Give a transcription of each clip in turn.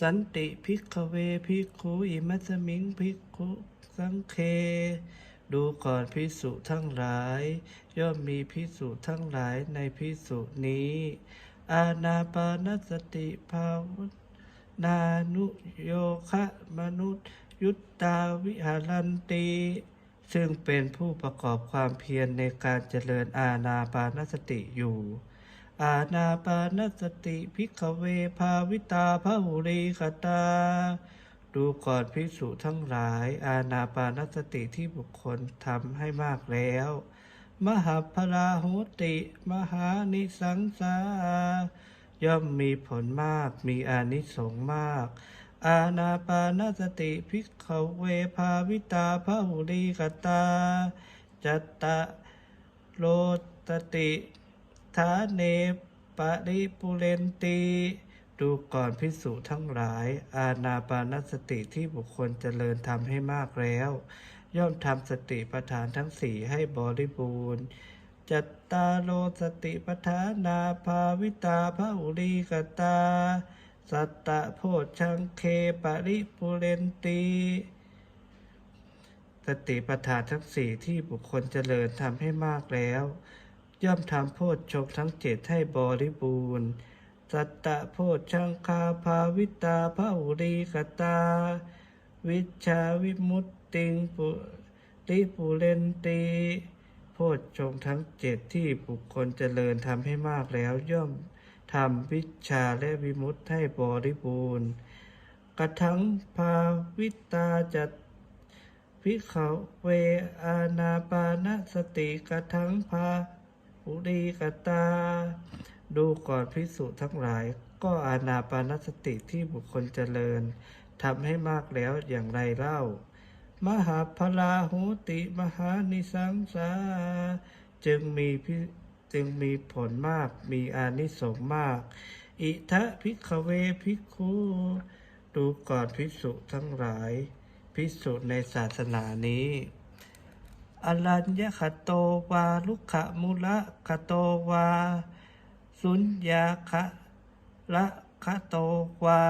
สันติพิกเวพิกขุอิมัสมิงพิกขุสังเค ดูก่อนพิสุทั้งหลาย ย่อมมีพิสุทั้งหลายในพิสุนี้ อาณาปานสติภาวนานุโยคะมนุษย์ ยุตตาวิหารันตีซึ่งเป็นผู้ประกอบความเพียรในการเจริญอาณาปานสติอยู่ อาณาปานสติพิกเวภาวิตาพหุรีกตา ดูก่อนพิสุทั้งหลาย อาณาปานสติที่บุคคลทำให้มากแล้ว มหาพลาโหติ มหานิสังสาย่อมมีผลมากมีอานิสงส์มาก อาณาปานสติพิกเวภาวิตาพหุรีกตาจัตตะโลตติ ทาเนปริปุเรนตีดูก่อนพิสุทั้งหลาย อาณาปานสติที่บุคคลเจริญทำให้มากแล้ว ย่อมทำสติปัฏฐานทั้งสี่ให้บริบูรณ์ จัตตาโลสติปัฏฐานาภาวิตาภอุริกตา สัตตะโพชังเคปริปุเรนตีสติปัฏฐานทั้งสี่ที่บุคคลเจริญทำให้มากแล้ว ย่อมทำโพชฌงทั้งเจ็ดให้บริบูรณ์ สัตตะโพชังคาภาวิตาภอุริกตา วิชาวิมุตติงปุริปุเรนตีโพชฌงทั้งเจ็ดที่บุคคลเจริญทำให้มากแล้วย่อมทำวิชาและวิมุตติให้บริบูรณ์ กระทั้งภาวิตาจัตพิเขาเวอาณาปานสติกระทั้งภา อุรีกตา ดูก่อนพิสุทั้งหลาย ก็อาณาปานสติที่บุคคลเจริญทำให้มากแล้วอย่างไรเล่า มหาพลาหุติมหานิสังสา จึงมีพิจึงมีผลมาก มีอานิสงส์มาก อิทะพิกเวพิกขุดูก่อนพิสุทั้งหลายพิสุในศาสนานี้ อรัญญคโตวาลุขมุละคโตวา สุญญาคะละคโตวา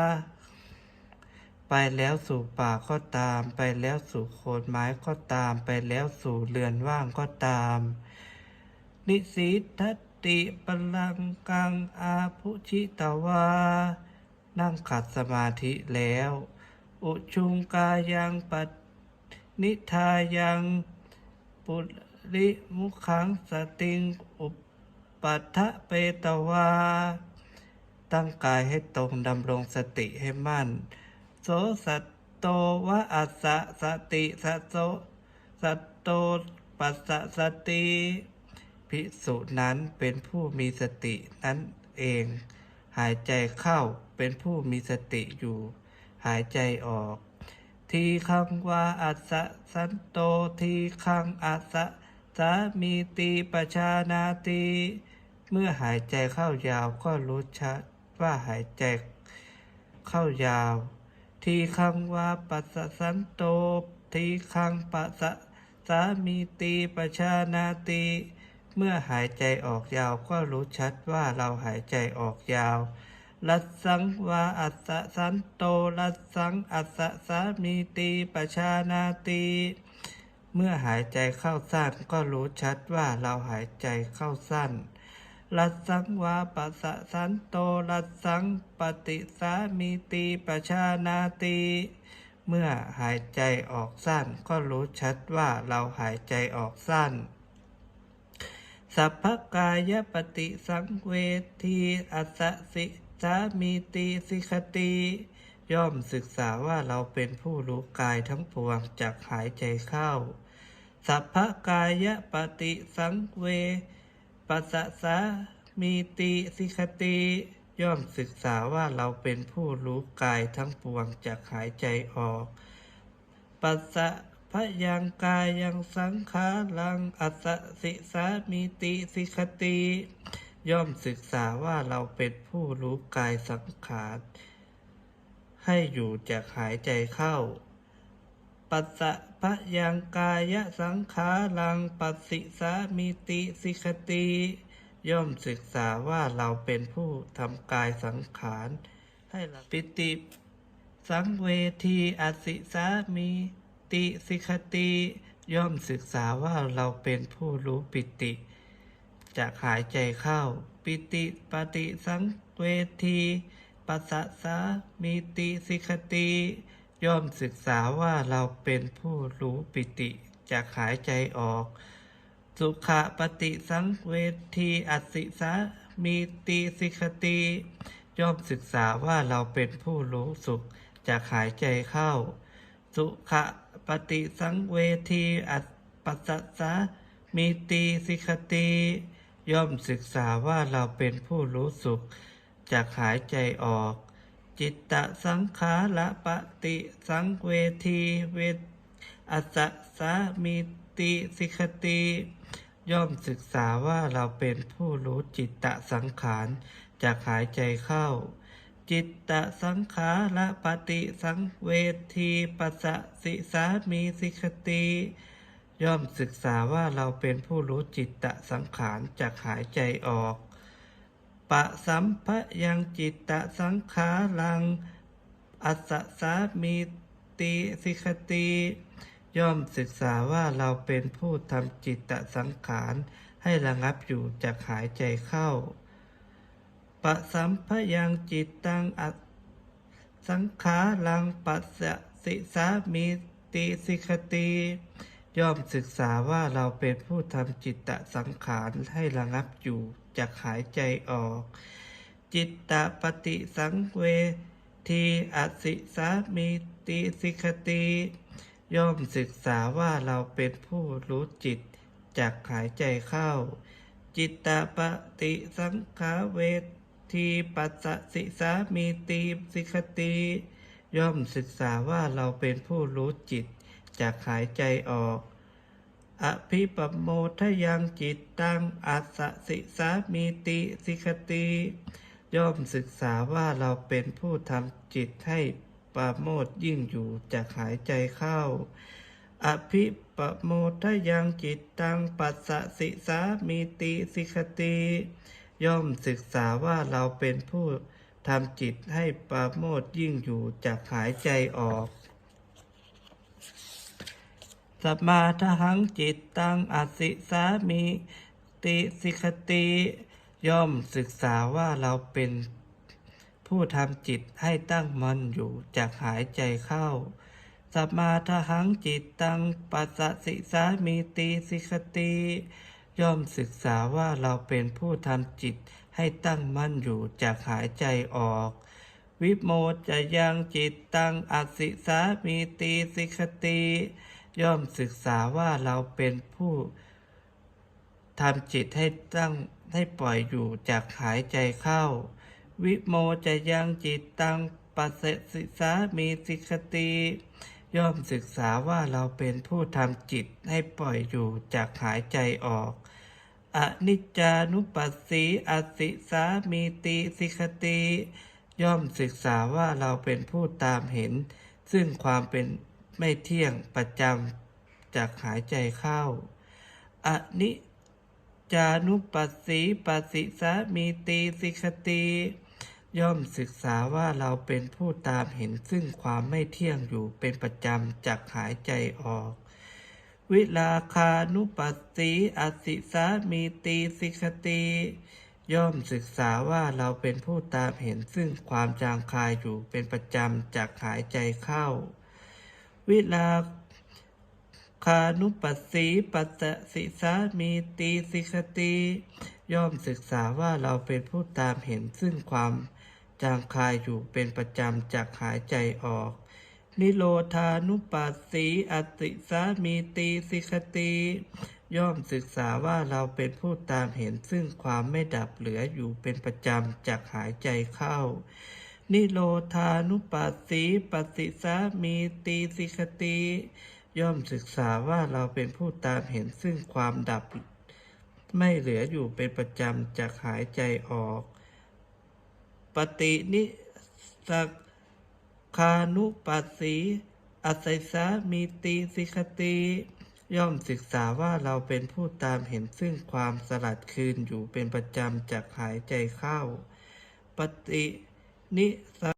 ไปแล้วสู่ป่าก็ตาม ไปแล้วสู่โคนไม้ก็ตาม ไปแล้วสู่เรือนว่างก็ตาม นิสิทติปลังกังอาภุชิตวา นั่งขัดสมาธิแล้ว อุชุงกายังปัตนิทายัง ปุริมุขังสติงอุปปัฏฐเปตวา ตั้งกายให้ตรงดำรงสติให้มั่น โสสัตโตวะอัสสะสติสัโสสัตโตปัสสะสติภิกษุนั้นเป็นผู้มีสตินั้นเอง หายใจเข้าเป็นผู้มีสติอยู่ หายใจออก ทีคังวาอัสสะสันโตทีคังอัสสะสามีตีปชานาตีเมื่อหายใจเข้ายาวก็รู้ชัดว่าหายใจเข้ายาว ทีคังวาปัสสะสันโตทีคังปัสสะสามีตีปชานาตีเมื่อหายใจออกยาวก็รู้ชัดว่าเราหายใจออกยาว ลัสสังวาอัสสันโตลัสสังอัสสามีตีปชานาตีเมื่อหายใจเข้าสั้นก็รู้ชัดว่าเราหายใจเข้าสั้นลัสสังวาปัสสะสันโตลัสสังปฏิสามีตีปชานาตีเมื่อหายใจออกสั้นก็รู้ชัดว่าเราหายใจออกสั้นสัพพกายปฏิสังเวทีอัสส สามีตีสิกติย่อมศึกษาว่าเราเป็นผู้รู้กายทั้งปวงจากหายใจเข้า สัพพกายะปฏิสังเวปัสสะสามีติสิกติย่อมศึกษาว่าเราเป็นผู้รู้กายทั้งปวงจากหายใจออก ปัสสะพยังกายยังสังขารังอัสสะสิสามีติสิกติ ย่อมศึกษาว่าเราเป็นผู้รู้กายสังขาร ให้อยู่จากหายใจเข้า ปัสสะพะยังกายสังขารังปัสสิสามีติสิกติ ย่อมศึกษาว่าเราเป็นผู้ทำกายสังขาร ให้ละปิติ สังเวทีอสิสามีติสิกขติ ย่อมศึกษาว่าเราเป็นผู้รู้ปิติ จากหายใจเข้า ปิติปฏิสังเวทีปัสสะสามีติสิกขติ ย่อมศึกษาว่าเราเป็นผู้รู้ปิติจากหายใจออก สุขปฏิสังเวทีอัสิสามีติสิกขติ ย่อมศึกษาว่าเราเป็นผู้รู้สุขจากหายใจเข้า สุขปฏิสังเวทีอัสปัสสะสามีติสิกขติ ย่อมศึกษาว่าเราเป็นผู้รู้สุขจากหายใจออก จิตตสังขาระปฏิสังเวทีเวทอัสสะสามีติสิกขติย่อมศึกษาว่าเราเป็นผู้รู้จิตตสังขารจากหายใจเข้า จิตตสังขาระปฏิสังเวทีปัสสะสิสามีสิกขติ ย่อมศึกษาว่าเราเป็นผู้รู้จิตตะสังขารจากหายใจออก ปะสัมภยังจิตตะสังขารัง อัสสะสามีติสิกติย่อมศึกษาว่าเราเป็นผู้ทำจิตตะสังขารให้ระงับอยู่จากหายใจเข้า ปะสัมภยังจิตตังอัสสังขารังปัสสะสิสามีติสิกติ ย่อมศึกษาว่าเราเป็นผู้ทำจิตตสังขารให้ระงับอยู่จากหายใจออก จิตตปฏิสังเวทีอสิสามีติสิกขติย่อมศึกษาว่าเราเป็นผู้รู้จิตจากหายใจเข้า จิตตปฏิสังขาเวทีปัสสิสามีติสิกขติย่อมศึกษาว่าเราเป็นผู้รู้จิตจากหายใจออก อภิปโมทยังจิตตังอัสสิสามีติสิกขติย่อมศึกษาว่าเราเป็นผู้ทำจิตให้ปราโมทยิ่งอยู่จากหายใจเข้า อภิปโมทยังจิตตังปัสสสิสามีติสิกขติย่อมศึกษาว่าเราเป็นผู้ทำจิตให้ปราโมทยิ่งอยู่จากหายใจออก สมมาทหังจิตตังอสิสามีติสิกขติย่อมศึกษาว่าเราเป็นผู้ทำจิตให้ตั้งมันอยู่จากหายใจเข้า สมมาทหังจิตตังปัสสสิสามีติสิกขติย่อมศึกษาว่าเราเป็นผู้ทำจิตให้ตั้งมั่นอยู่จากหายใจออก วิโมจะยังจิตตังอสิสามีติสิกขติ ย่อมศึกษาว่าเราเป็นผู้ทำจิตให้ตั้งให้ปล่อยอยู่จากหายใจเข้า วิโมจะยังจิตตังปัสสิสามีสิกขติย่อมศึกษาว่าเราเป็นผู้ทำจิตให้ปล่อยอยู่จากหายใจออก อนิจจานุปัสสีอสิสามีติสิกขติ ย่อมศึกษาว่าเราเป็นผู้ตามเห็น ซึ่งความเป็น ไม่เที่ยงประจำจากหายใจเข้าอนิจานุปัสสีปัสสิสามีติสิกขติย่อมศึกษาว่าเราเป็นผู้ตามเห็นซึ่งความไม่เที่ยงอยู่เป็นประจำจากหายใจออก วิลาคานุปัสสีอสิสามีติสิกขติย่อมศึกษาว่าเราเป็นผู้ตามเห็นซึ่งความจางคายอยู่เป็นประจำจากหายใจเข้า วิลาคานุปัสสีปัสสิสามีติสิกขติย่อมศึกษาว่าเราเป็นผู้ตามเห็นซึ่งความจางคายอยู่เป็นประจำจากหายใจออก นิโรธานุปัสสีอติสามีติสิกขติย่อมศึกษาว่าเราเป็นผู้ตามเห็นซึ่งความไม่ดับเหลืออยู่เป็นประจำจากหายใจเข้า นิโรธานุปัสสีปัสสิสามีติสิกติย่อมศึกษาว่าเราเป็นผู้ตามเห็นซึ่งความดับ ไม่เหลืออยู่เป็นประจำจากหายใจออก ปฏินิสักคานุปัสสีอัสสามีติสิกติย่อมศึกษาว่าเราเป็นผู้ตามเห็นซึ่งความสลัดคืนอยู่เป็นประจำจากหายใจเข้า ปฏิ นิส